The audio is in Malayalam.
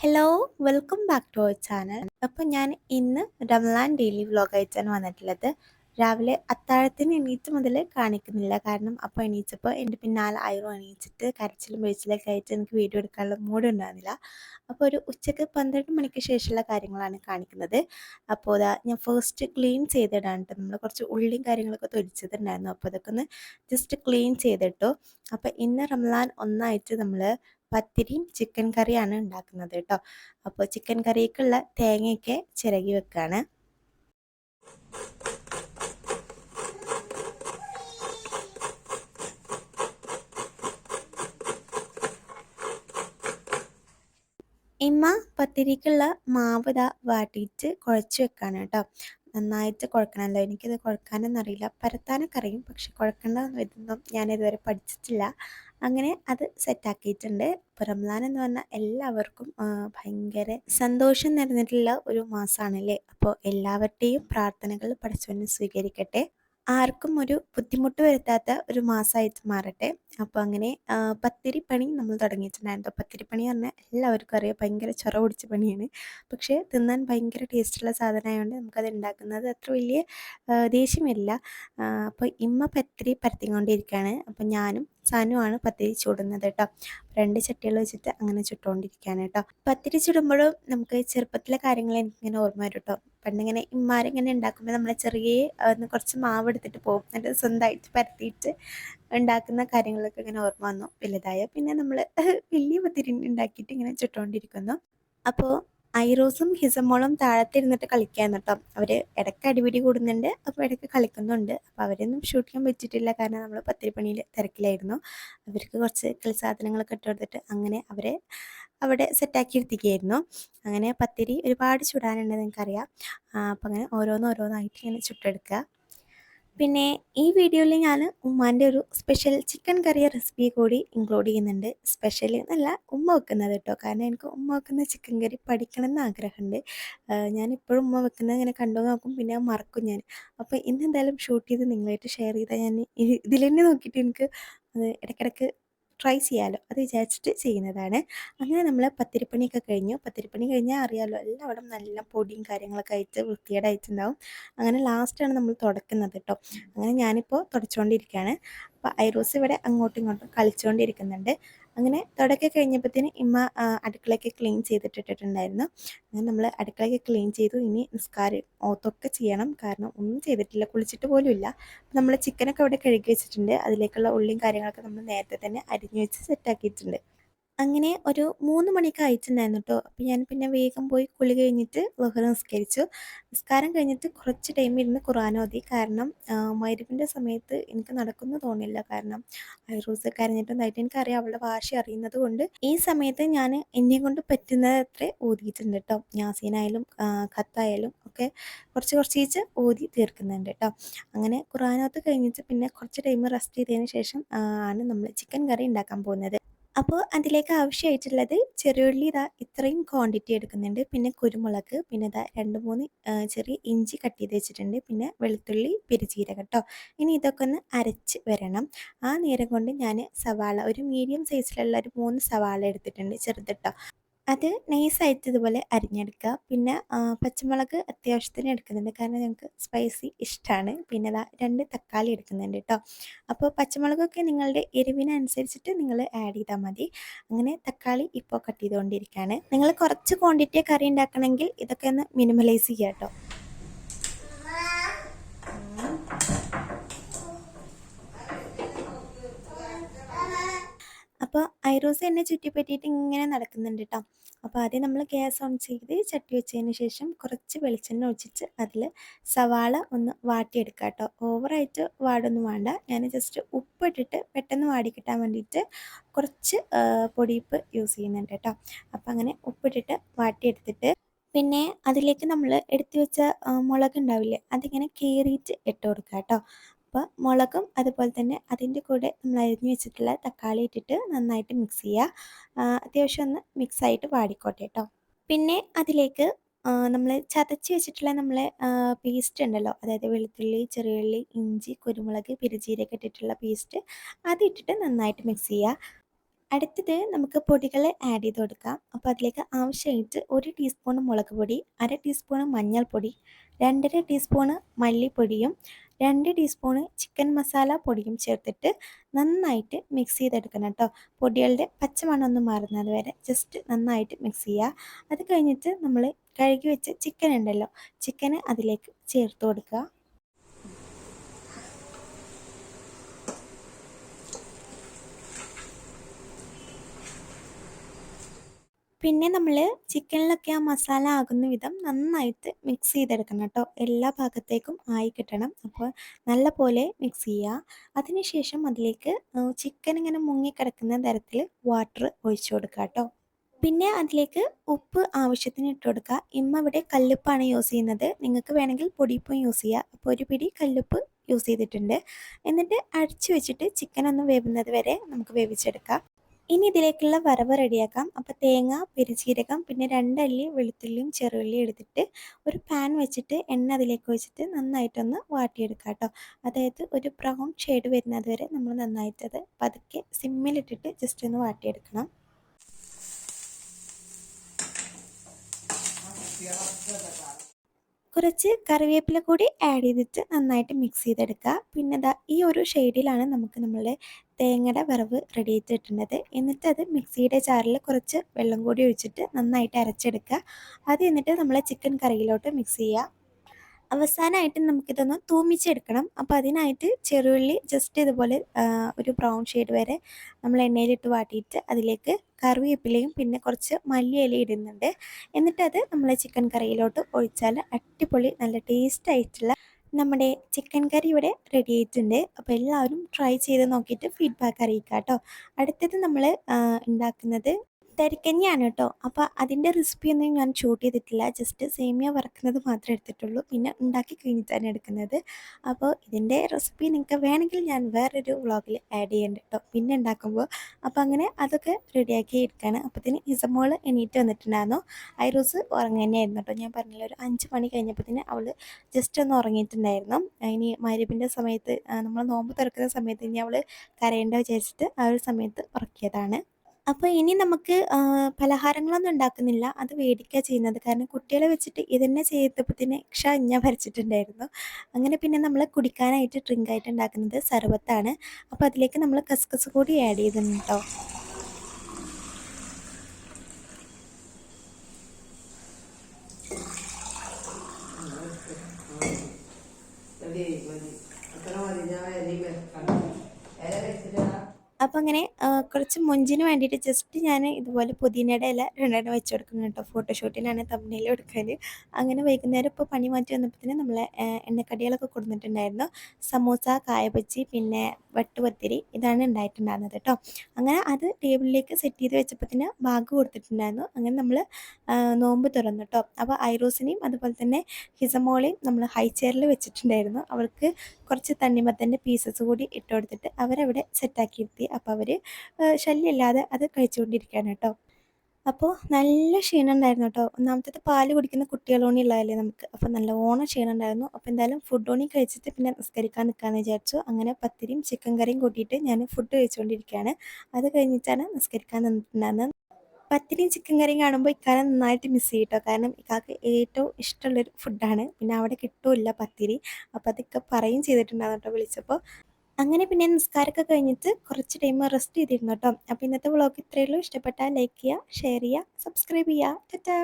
Hello welcome back to our channel അപ്പോൾ ഞാൻ ഇന്ന് റംലാൻ ഡെയിലി വ്ലോഗ് അയച്ചാണ് വന്നിട്ടുള്ളത്. രാവിലെ അത്താഴത്തിന് എണീറ്റ് മുതൽ കാണിക്കുന്നില്ല. കാരണം അപ്പോൾ എണീച്ചപ്പോൾ എന്റെ പിന്നാലെ ആയിരം എണീച്ചിട്ട് കരച്ചിലും വെച്ചിലൊക്കെ ആയിട്ട് എനിക്ക് വീഡിയോ എടുക്കാനുള്ള മൂഡ് ഉണ്ടായിരുന്നില്ല. അപ്പോൾ ഒരു ഉച്ചയ്ക്ക് പന്ത്രണ്ട് മണിക്ക് ശേഷമുള്ള കാര്യങ്ങളാണ് കാണിക്കുന്നത്. അപ്പോൾ അതാ ഞാൻ ഫസ്റ്റ് ക്ലീൻ ചെയ്തിടാണ് കേട്ടോ നമ്മൾ കുറച്ച് ഉള്ളിയും കാര്യങ്ങളൊക്കെ തൊലിച്ചതുണ്ടായിരുന്നു അപ്പോൾ അതൊക്കെ ഒന്ന് ജസ്റ്റ് ക്ലീൻ ചെയ്തിട്ടു. അപ്പോൾ ഇന്ന് റംലാൻ ഒന്നായിട്ട് നമ്മൾ പത്തിരിയും ചിക്കൻ കറിയാണ് ഉണ്ടാക്കുന്നത് കേട്ടോ അപ്പോൾ ചിക്കൻ കറിക്കുള്ള തേങ്ങയൊക്കെ ചിരകി വെക്കുകയാണ് ഇമ്മ പത്തിരിക്കുള്ള മാവ് ഇതാ വാട്ടിയിട്ട് കുഴച്ച് വെക്കാണ് കേട്ടോ നന്നായിട്ട് കുഴക്കണമല്ലോ എനിക്കത് കുഴക്കാനൊന്നും അറിയില്ല. പരത്താനൊക്കെ അറിയും പക്ഷെ കുഴക്കേണ്ട ഇതൊന്നും ഞാൻ ഇതുവരെ പഠിച്ചിട്ടില്ല. അങ്ങനെ അത് സെറ്റാക്കിയിട്ടുണ്ട്. അപ്പോൾ എന്ന് പറഞ്ഞാൽ എല്ലാവർക്കും ഭയങ്കര സന്തോഷം നിറഞ്ഞിട്ടുള്ള ഒരു മാസമാണല്ലേ? അപ്പോൾ എല്ലാവരുടെയും പ്രാർത്ഥനകൾ പഠിച്ചവനെ സ്വീകരിക്കട്ടെ. ആർക്കും ഒരു ബുദ്ധിമുട്ട് വരുത്താത്ത ഒരു മാസമായിട്ട് മാറട്ടെ. അപ്പോൾ അങ്ങനെ പത്തിരി പണി നമ്മൾ തുടങ്ങിയിട്ടുണ്ടായിരുന്നു. പത്തിരി പണി പറഞ്ഞാൽ എല്ലാവർക്കും അറിയാം ഭയങ്കര ചൊറ പിടിച്ച പണിയാണ്. പക്ഷേ തിന്നാൻ ഭയങ്കര ടേസ്റ്റുള്ള സാധനമായതുകൊണ്ട് നമുക്കത് ഉണ്ടാക്കുന്നത് അത്ര വലിയ ദേഷ്യമില്ല അപ്പോൾ ഇമ്മ പത്തിരി പരത്തിക്കൊണ്ടിരിക്കുകയാണ്. അപ്പോൾ ഞാനും സാനുമാണ് പത്തിരി ചൂടുന്നത് കേട്ടോ. രണ്ട് ചട്ടികൾ വെച്ചിട്ട് അങ്ങനെ ചുട്ടുകൊണ്ടിരിക്കുകയാണ് കേട്ടോ. പത്തിരി ചുടുമ്പോഴും നമുക്ക് ചെറുപ്പത്തിലെ കാര്യങ്ങൾ എനിക്കിങ്ങനെ ഓർമ്മ വരും കേട്ടോ. പണ്ടിങ്ങനെ ഇമ്മാരിങ്ങനെ ഉണ്ടാക്കുമ്പോൾ നമ്മൾ ചെറിയ ഒന്ന് കുറച്ച് മാവ് എടുത്തിട്ട് പോകും എന്നിട്ട് സ്വന്തമായിട്ട് പരത്തിയിട്ട് ഉണ്ടാക്കുന്ന കാര്യങ്ങളൊക്കെ ഇങ്ങനെ ഓർമ്മ വന്നു. വലുതായ പിന്നെ നമ്മൾ വലിയ പത്തിരി ഉണ്ടാക്കിയിട്ട് ഇങ്ങനെ ചുട്ടുകൊണ്ടിരിക്കുന്നു അപ്പോൾ ഐറോസും ഹിസമോളും താഴത്തിരുന്നിട്ട് കളിക്കാന്ന് കേട്ടോ. അവർ ഇടയ്ക്ക് അടിപിടി കൂടുന്നുണ്ട്. അപ്പോൾ ഇടയ്ക്ക് കളിക്കുന്നുണ്ട്. അപ്പോൾ അവരൊന്നും ഷൂട്ട് ചെയ്യാൻ പറ്റിയിട്ടില്ല. കാരണം നമ്മൾ പത്തിരിപ്പണിയിൽ തിരക്കിലായിരുന്നു. അവർക്ക് കുറച്ച് കളി സാധനങ്ങളൊക്കെ ഇട്ട് കൊടുത്തിട്ട് അങ്ങനെ അവരെ അവിടെ സെറ്റാക്കി എടുത്തിരിക്കുകയായിരുന്നു. അങ്ങനെ പത്തിരി ഒരുപാട് ചുടാനുണ്ട് നിങ്ങൾക്കറിയാം. അപ്പം അങ്ങനെ ഓരോന്നോരോന്നായിട്ട് ഇങ്ങനെ ചുട്ടെടുക്കുക. പിന്നെ ഈ വീഡിയോയിൽ ഞാൻ ഉമ്മാന്റെ ഒരു സ്പെഷ്യൽ ചിക്കൻ കറി റെസിപ്പി കൂടി ഇൻക്ലൂഡ് ചെയ്യുന്നുണ്ട്. സ്പെഷ്യൽ എന്നല്ല ഉമ്മ വെക്കുന്നത് കേട്ടോ. കാരണം എനിക്ക് ഉമ്മ വെക്കുന്ന ചിക്കൻ കറി പഠിക്കണം എന്ന് ആഗ്രഹമുണ്ട്. ഞാനിപ്പോഴും ഉമ്മ വെക്കുന്നത് ഇങ്ങനെ കണ്ടു നോക്കും പിന്നെ മറക്കും ഞാൻ. അപ്പോൾ ഇന്ന് എന്തായാലും ഷൂട്ട് ചെയ്ത് നിങ്ങളായിട്ട് ഷെയർ ചെയ്താൽ ഞാൻ ഇതിൽ തന്നെ നോക്കിയിട്ട് എനിക്ക് അത് ഇടയ്ക്കിടയ്ക്ക് ട്രൈ ചെയ്യാമല്ലോ അത് വിചാരിച്ചിട്ട് ചെയ്യുന്നതാണ്. അങ്ങനെ നമ്മൾ പത്തിരിപ്പണിയൊക്കെ കഴിഞ്ഞു. പത്തിരിപ്പണി കഴിഞ്ഞാൽ അറിയാമല്ലോ എല്ലാവരും നല്ല പൊടിയും കാര്യങ്ങളൊക്കെ ആയിട്ട് വൃത്തികേടായിട്ടുണ്ടാവും അങ്ങനെ ലാസ്റ്റാണ് നമ്മൾ തുടക്കുന്നത് കേട്ടോ അങ്ങനെ ഞാനിപ്പോൾ തുടച്ചുകൊണ്ടിരിക്കുകയാണ് അപ്പോൾ ഐറോസ് ഇവിടെ അങ്ങോട്ടും ഇങ്ങോട്ടും കളിച്ചുകൊണ്ടിരിക്കുന്നുണ്ട് അങ്ങനെ തുടക്കം കഴിഞ്ഞപ്പോഴത്തേന് ഇമ്മ അടുക്കളയൊക്കെ ക്ലീൻ ചെയ്തിട്ടിട്ടുണ്ടായിരുന്നു അങ്ങനെ നമ്മൾ അടുക്കളയൊക്കെ ക്ലീൻ ചെയ്തു. ഇനി നിസ്കാരം ഓത്തൊക്കെ ചെയ്യണം. കാരണം ഒന്നും ചെയ്തിട്ടില്ല കുളിച്ചിട്ട് പോലും ഇല്ല. നമ്മൾ ചിക്കനൊക്കെ അവിടെ കഴുകി വെച്ചിട്ടുണ്ട്. അതിലേക്കുള്ള ഉള്ളിയും കാര്യങ്ങളൊക്കെ നമ്മൾ നേരത്തെ തന്നെ അരിഞ്ഞു വെച്ച് സെറ്റാക്കിയിട്ടുണ്ട് അങ്ങനെ ഒരു മൂന്ന് മണിയൊക്കെ അയച്ചിട്ടുണ്ടായിരുന്നു കേട്ടോ അപ്പോൾ ഞാൻ പിന്നെ വേഗം പോയി കുളി കഴിഞ്ഞിട്ട് ലഹർ നിസ്കരിച്ചു. നിസ്കാരം കഴിഞ്ഞിട്ട് കുറച്ച് ടൈം ഇരുന്ന് ഖുർആൻ ഓതി. കാരണം മരുവിന്റെ സമയത്ത് എനിക്ക് നടക്കുന്നു തോന്നില്ല കാരണം ഐറൂസ് കരഞ്ഞിട്ടുണ്ടായിട്ട് എനിക്കറിയാം. അവളുടെ വാശി അറിയുന്നത് കൊണ്ട് ഈ സമയത്ത് ഞാൻ എന്നെ കൊണ്ട് പറ്റുന്നത് അത്ര ഓതിയിട്ടുണ്ട് കേട്ടോ ഞാസീനായാലും ഖത്തായാലും ഒക്കെ കുറച്ച് കുറച്ച് ഓതി തീർക്കുന്നുണ്ട് കേട്ടോ അങ്ങനെ ഖുറാനോത്ത് കഴിഞ്ഞിട്ട് പിന്നെ കുറച്ച് ടൈം റെസ്റ്റ് ചെയ്തതിന് ശേഷം ആണ് നമ്മൾ ചിക്കൻ കറി ഉണ്ടാക്കാൻ പോകുന്നത്. അപ്പോൾ അതിലേക്ക് ആവശ്യമായിട്ടുള്ളത് ചെറിയുള്ളി ഇതാ ഇത്രയും ക്വാണ്ടിറ്റി എടുക്കുന്നുണ്ട്. പിന്നെ കുരുമുളക് പിന്നെ ഇതാ രണ്ട് മൂന്ന് ചെറിയ ഇഞ്ചി കട്ട് ചെയ്ത് വെച്ചിട്ടുണ്ട്. പിന്നെ വെളുത്തുള്ളി പിരിചീരക കേട്ടോ ഇനി ഇതൊക്കെ ഒന്ന് അരച്ച് വരണം. ആ നേരം കൊണ്ട് ഞാൻ സവാള ഒരു മീഡിയം സൈസിലുള്ള ഒരു മൂന്ന് സവാള എടുത്തിട്ടുണ്ട് ചെറുതിട്ടോ അത് നൈസായിട്ട് ഇതുപോലെ അരിഞ്ഞെടുക്കുക. പിന്നെ പച്ചമുളക് അത്യാവശ്യത്തിന് എടുക്കുന്നുണ്ട്. കാരണം ഞങ്ങൾക്ക് സ്പൈസി ഇഷ്ടമാണ് പിന്നെ അതാ രണ്ട് തക്കാളി എടുക്കുന്നുണ്ട് കേട്ടോ അപ്പോൾ പച്ചമുളകൊക്കെ നിങ്ങളുടെ എരിവിനനുസരിച്ചിട്ട് നിങ്ങൾ ആഡ് ചെയ്താൽ മതി. അങ്ങനെ തക്കാളി ഇപ്പോൾ കട്ട് ചെയ്തുകൊണ്ടിരിക്കുകയാണ്. നിങ്ങൾ കുറച്ച് ക്വാണ്ടിറ്റി കറി ഉണ്ടാക്കണമെങ്കിൽ ഇതൊക്കെ ഒന്ന് മിനിമലൈസ് ചെയ്യുക കേട്ടോ അപ്പോൾ ഐറോസ് എന്നെ ചുറ്റിപ്പറ്റിയിട്ട് ഇങ്ങനെ നടക്കുന്നുണ്ട് കേട്ടോ അപ്പോൾ ആദ്യം നമ്മൾ ഗ്യാസ് ഓൺ ചെയ്ത് ചട്ടി വെച്ചതിന് ശേഷം കുറച്ച് വെളിച്ചെണ്ണ ഒഴിച്ചിട്ട് അതിൽ സവാള ഒന്ന് വാട്ടിയെടുക്കുക കേട്ടോ ഓവറായിട്ട് വാടൊന്നും വേണ്ട. ഞാൻ ജസ്റ്റ് ഉപ്പിട്ടിട്ട് പെട്ടെന്ന് വാടി കിട്ടാൻ വേണ്ടിയിട്ട് കുറച്ച് പൊടിയിപ്പ് യൂസ് ചെയ്യുന്നുണ്ട് കേട്ടോ അപ്പോൾ അങ്ങനെ ഉപ്പിട്ടിട്ട് വാട്ടിയെടുത്തിട്ട് പിന്നെ അതിലേക്ക് നമ്മൾ എടുത്തു വെച്ച മുളക് ഉണ്ടാവില്ലേ അതിങ്ങനെ കീറിയിട്ട് ഇട്ട് കൊടുക്കുക കേട്ടോ അപ്പോൾ മുളകും അതുപോലെ തന്നെ അതിന്റെ കൂടെ നമ്മൾ അരിഞ്ഞു വെച്ചിട്ടുള്ള തക്കാളി ഇട്ടിട്ട് നന്നായിട്ട് മിക്സ് ചെയ്യുക അത്യാവശ്യം ഒന്ന് മിക്സായിട്ട് വാടിക്കോട്ടെ കേട്ടോ പിന്നെ അതിലേക്ക് നമ്മൾ ചതച്ച് വെച്ചിട്ടുള്ള നമ്മളെ പേസ്റ്റ് ഉണ്ടല്ലോ. അതായത് വെളുത്തുള്ളി ചെറിയുള്ളി ഇഞ്ചി കുരുമുളക് പെരുജീരക ഇട്ടിട്ടുള്ള പേസ്റ്റ് അതിട്ടിട്ട് നന്നായിട്ട് മിക്സ് ചെയ്യുക അടുത്തത് നമുക്ക് പൊടികൾ ആഡ് ചെയ്ത് കൊടുക്കാം. അപ്പോൾ അതിലേക്ക് ആവശ്യമായിട്ട് ഒരു ടീസ്പൂൺ മുളക് പൊടി അര ടീസ്പൂൺ മഞ്ഞൾപ്പൊടി രണ്ടര ടീസ്പൂണ് മല്ലിപ്പൊടിയും രണ്ട് ടീസ്പൂണ് ചിക്കൻ മസാല പൊടിയും ചേർത്തിട്ട് നന്നായിട്ട് മിക്സ് ചെയ്തെടുക്കണം കേട്ടോ. പൊടികളുടെ പച്ചമണം ഒന്ന് മാറുന്നത് വരെ ജസ്റ്റ് നന്നായിട്ട് മിക്സ് ചെയ്യുക. അത് കഴിഞ്ഞിട്ട് നമ്മൾ കഴുകി വെച്ച ചിക്കൻ ഉണ്ടല്ലോ. ചിക്കന് അതിലേക്ക് ചേർത്ത് കൊടുക്കുക. പിന്നെ നമ്മൾ ചിക്കനിലൊക്കെ ആ മസാല ആകുന്ന വിധം നന്നായിട്ട് മിക്സ് ചെയ്തെടുക്കണം കേട്ടോ. എല്ലാ ഭാഗത്തേക്കും ആയി കിട്ടണം. അപ്പോൾ നല്ല പോലെ മിക്സ് ചെയ്യുക അതിനുശേഷം അതിലേക്ക് ചിക്കൻ ഇങ്ങനെ മുങ്ങിക്കിടക്കുന്ന തരത്തിൽ വാട്ടർ ഒഴിച്ചു കൊടുക്കുക കേട്ടോ. പിന്നെ അതിലേക്ക് ഉപ്പ് ആവശ്യത്തിന് ഇട്ട് കൊടുക്കുക ഇമ്മ ഇവിടെ കല്ലുപ്പാണ് യൂസ് ചെയ്യുന്നത്. നിങ്ങൾക്ക് വേണമെങ്കിൽ പൊടിയുപ്പും യൂസ് ചെയ്യുക അപ്പോൾ ഒരു പിടി കല്ലുപ്പ് യൂസ് ചെയ്തിട്ടുണ്ട്. എന്നിട്ട് അടിച്ചു വെച്ചിട്ട് ചിക്കൻ ഒന്ന് വേവുന്നത് വരെ നമുക്ക് വേവിച്ചെടുക്കാം. ഇനി ഇതിലേക്കുള്ള വറവ് റെഡിയാക്കാം. അപ്പോൾ തേങ്ങ പെരുജീരകം പിന്നെ രണ്ടല്ലി വെളുത്തുള്ളിയും ചെറുള്ളിയും എടുത്തിട്ട് ഒരു പാൻ വെച്ചിട്ട് എണ്ണ അതിലേക്ക് വെച്ചിട്ട് നന്നായിട്ടൊന്ന് വാട്ടിയെടുക്കാം കേട്ടോ അതായത് ഒരു ബ്രൗൺ ഷെയ്ഡ് വരുന്നത് വരെ നമ്മൾ നന്നായിട്ടത് പതുക്കെ സിമ്മിലിട്ടിട്ട് ജസ്റ്റ് ഒന്ന് വാട്ടിയെടുക്കണം. കുറച്ച് കറിവേപ്പില കൂടി ആഡ് ചെയ്തിട്ട് നന്നായിട്ട് മിക്സ് ചെയ്തെടുക്കുക. പിന്നെ ദാ ഈ ഒരു ഷെയ്ഡിലാണ് നമുക്ക് നമ്മളുടെ തേങ്ങയുടെ വറവ് റെഡി ചെയ്തിട്ടുള്ളത്. എന്നിട്ട് അത് മിക്സിയുടെ ജാറിൽ കുറച്ച് വെള്ളം കൂടി ഒഴിച്ചിട്ട് നന്നായിട്ട് അരച്ചെടുക്കുക. അത് എന്നിട്ട് നമ്മൾ ചിക്കൻ കറിയിലോട്ട് മിക്സ് ചെയ്യുക. അവസാനമായിട്ട് നമുക്കിതൊന്ന് തൂമിച്ചെടുക്കണം. അപ്പോൾ അതിനായിട്ട് ചെറുള്ളി ജസ്റ്റ് ഇതുപോലെ ഒരു ബ്രൗൺ ഷെയ്ഡ് വരെ നമ്മൾ എണ്ണയിലിട്ട് വാട്ടിയിട്ട് അതിലേക്ക് കറിവേപ്പിലയും പിന്നെ കുറച്ച് മല്ലിയില ഇടുന്നുണ്ട്. എന്നിട്ട് അത് നമ്മൾ ചിക്കൻ കറിയിലോട്ട് ഒഴിച്ചാൽ അടിപൊളി നല്ല ടേസ്റ്റ് ആയിട്ടുള്ള നമ്മുടെ ചിക്കൻ കറി ഇവിടെ റെഡി ആയിട്ടുണ്ട്. അപ്പോൾ എല്ലാവരും ട്രൈ ചെയ്ത് നോക്കിയിട്ട് ഫീഡ്ബാക്ക് അറിയിക്കാം കേട്ടോ അടുത്തത് നമ്മൾ ഉണ്ടാക്കുന്നത് തരിക്കഞ്ഞിയാണ് കേട്ടോ. അപ്പോൾ അതിന്റെ റെസിപ്പി ഒന്നും ഞാൻ ഷൂട്ട് ചെയ്തിട്ടില്ല. ജസ്റ്റ് സേമിയ വറക്കുന്നത് മാത്രമേ എടുത്തിട്ടുള്ളൂ. പിന്നെ ഉണ്ടാക്കി കഴിഞ്ഞിട്ടാണ് എടുക്കുന്നത്. അപ്പോൾ ഇതിന്റെ റെസിപ്പി നിങ്ങൾക്ക് വേണമെങ്കിൽ ഞാൻ വേറൊരു വ്ളോഗിൽ ആഡ് ചെയ്യേണ്ട കേട്ടോ. പിന്നെ ഉണ്ടാക്കുമ്പോൾ. അപ്പോൾ അങ്ങനെ അതൊക്കെ റെഡിയാക്കി എടുക്കുകയാണ് അപ്പോഴത്തേന് ഇസമോൾ എണീറ്റ് വന്നിട്ടുണ്ടായിരുന്നു. ഐറോസ് ഉറങ്ങുന്നതായിരുന്നു കേട്ടോ. ഞാൻ പറഞ്ഞില്ല ഒരു അഞ്ച് മണി കഴിഞ്ഞപ്പോഴത്തേന് അവൾ ജസ്റ്റ് ഒന്ന് ഉറങ്ങിയിട്ടുണ്ടായിരുന്നു. ഇനി മരുവിന്റെ സമയത്ത് നമ്മൾ നോമ്പ് തുറക്കുന്ന സമയത്ത് ഇനി അവൾ കരയേണ്ട വിചാരിച്ചിട്ട് ആ ഒരു സമയത്ത് ഉറക്കിയതാണ്. അപ്പോൾ ഇനി നമുക്ക് പലഹാരങ്ങളൊന്നും ഉണ്ടാക്കുന്നില്ല. അത് മേടിക്കുക ചെയ്യുന്നത്. കാരണം കുട്ടികളെ വെച്ചിട്ട് ഇതന്നെ ചെയ്തപ്പോഴത്തേന് ക്ഷ ഞാൻ ഭരിച്ചിട്ടുണ്ടായിരുന്നു. അങ്ങനെ പിന്നെ നമ്മൾ കുടിക്കാനായിട്ട് ഡ്രിങ്ക് ആയിട്ട് ഉണ്ടാക്കുന്നത് സർബത്താണ്. അപ്പോൾ അതിലേക്ക് നമ്മൾ കസ്കസ് കൂടി ആഡ് ചെയ്തിട്ടുണ്ട് കേട്ടോ മതി മതി. അത്ര മതി. ഞാൻ അപ്പോൾ അങ്ങനെ കുറച്ച് മുഞ്ചിന് വേണ്ടിയിട്ട് ജസ്റ്റ് ഞാൻ ഇതുപോലെ പുതിനയുടെ ഇല രണ്ടെണ്ണം വെച്ച് കൊടുക്കുന്നു കേട്ടോ. ഫോട്ടോഷൂട്ടിനാണ് തമ്മിൽ എടുക്കാൻ അങ്ങനെ വൈകുന്നേരം ഇപ്പോൾ പണി മാറ്റി വന്നപ്പോൾ നമ്മൾ എണ്ണക്കടികളൊക്കെ കൊടുത്തിട്ടുണ്ടായിരുന്നു സമൂസ കായപ്പച്ചി പിന്നെ വട്ടുപത്തിരി ഇതാണ് ഉണ്ടായിട്ടുണ്ടായിരുന്നത് കേട്ടോ. അങ്ങനെ അത് ടേബിളിലേക്ക് സെറ്റ് ചെയ്ത് വെച്ചപ്പോഴത്തേന് ബാഗ് കൊടുത്തിട്ടുണ്ടായിരുന്നു. അങ്ങനെ നമ്മൾ നോമ്പ് തുറന്നു കേട്ടോ. അപ്പോൾ ഐറോസിനെയും അതുപോലെ തന്നെ ഹിസമോളെയും നമ്മൾ ഹൈ ചെയറിൽ വെച്ചിട്ടുണ്ടായിരുന്നു. അവൾക്ക് കുറച്ച് തണ്ണിമത്തന്റെ പീസസ് കൂടി ഇട്ട് കൊടുത്തിട്ട് അവരവിടെ സെറ്റാക്കി ഇരുത്തി. അപ്പോൾ അവർ ശല്യമില്ലാതെ അത് കഴിച്ചുകൊണ്ടിരിക്കുകയാണ് കേട്ടോ അപ്പോൾ നല്ല ക്ഷീണം ഉണ്ടായിരുന്നു കേട്ടോ. ഒന്നാമത്തേത് പാൽ കുടിക്കുന്ന കുട്ടികളോണി ഉള്ളതല്ലേ നമുക്ക്. അപ്പോൾ നല്ലോണം ക്ഷീണം ഉണ്ടായിരുന്നു. അപ്പോൾ എന്തായാലും ഫുഡ് ഓണി കഴിച്ചിട്ട് പിന്നെ നിസ്കരിക്കാൻ നിൽക്കാമെന്ന് വിചാരിച്ചു. അങ്ങനെ പത്തിരിയും ചിക്കൻ കറിയും കൂട്ടിയിട്ട് ഞാൻ ഫുഡ് കഴിച്ചുകൊണ്ടിരിക്കുകയാണ്. അത് കഴിഞ്ഞിട്ടാണ് നിസ്കരിക്കാൻ നിന്നിട്ടുണ്ടായിരുന്നത്. പത്തിരിയും ചിക്കൻ കറിയും കാണുമ്പോൾ ഇക്കാലം നന്നായിട്ട് മിസ് ചെയ്യും കാരണം ഇക്കാക്ക് ഏറ്റവും ഇഷ്ടമുള്ളൊരു ഫുഡാണ് പിന്നെ അവിടെ കിട്ടുമില്ല പത്തിരി. അപ്പോൾ അതൊക്കെ പറയും ചെയ്തിട്ടുണ്ടായിരുന്നു കേട്ടോ വിളിച്ചപ്പോൾ. അങ്ങനെ പിന്നെ നിസ്കാരമൊക്കെ കഴിഞ്ഞിട്ട് കുറച്ച് ടൈം റെസ്റ്റ് ചെയ്തിരുന്നു കേട്ടോ. അപ്പോൾ ഇന്നത്തെ വ്ളോഗ് ഇത്രയേ ഉള്ളൂ. ഇഷ്ടപ്പെട്ടാൽ ലൈക്ക് ചെയ്യുക ഷെയർ ചെയ്യുക സബ്സ്ക്രൈബ് ചെയ്യുക. ടാറ്റാ